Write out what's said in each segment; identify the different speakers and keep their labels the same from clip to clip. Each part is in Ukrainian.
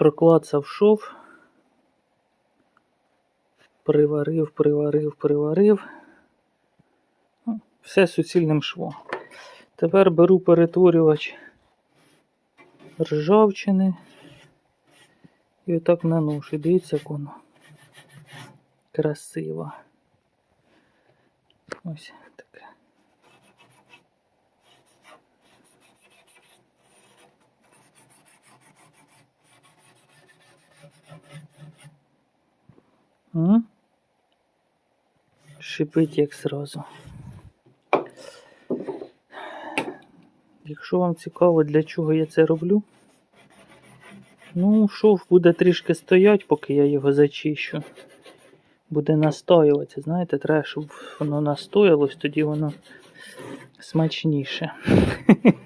Speaker 1: проклацав шов, приварив, приварив, приварив. Ну, Все суцільним швом. Тепер беру перетворювач ржавчини і отак наношу. Дивіться, як воно красиво. Ось таке. Шипить як сразу. Якщо вам цікаво, для чого я це роблю, ну, шов буде трішки стоять, поки я його зачищу. Буде настоюватися. Знаєте, треба, щоб воно настоялось, тоді воно смачніше.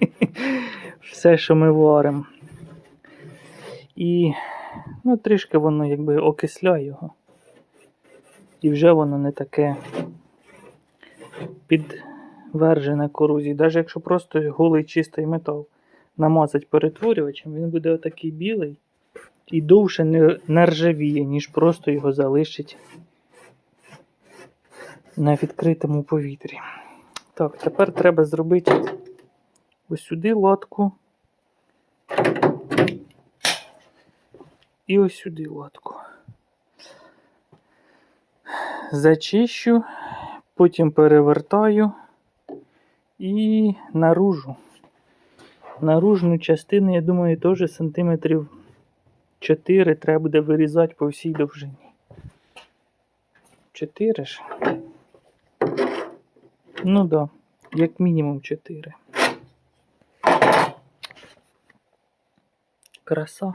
Speaker 1: Все, що ми варимо. І ну, трішки воно якби окисляє його. І вже воно не таке підвержене корозії. Навіть якщо просто голий чистий метал намазати перетворювачем, він буде отакий білий і довше не, не ржавіє, ніж просто його залишить на відкритому повітрі. Так, тепер треба зробити ось сюди латку. І ось сюди латку. Зачищу, потім перевертаю і наружу. Наружну частину, я думаю, теж сантиметрів 4 треба буде вирізати по всій довжині. 4 ж. Ну да, як мінімум 4. Краса.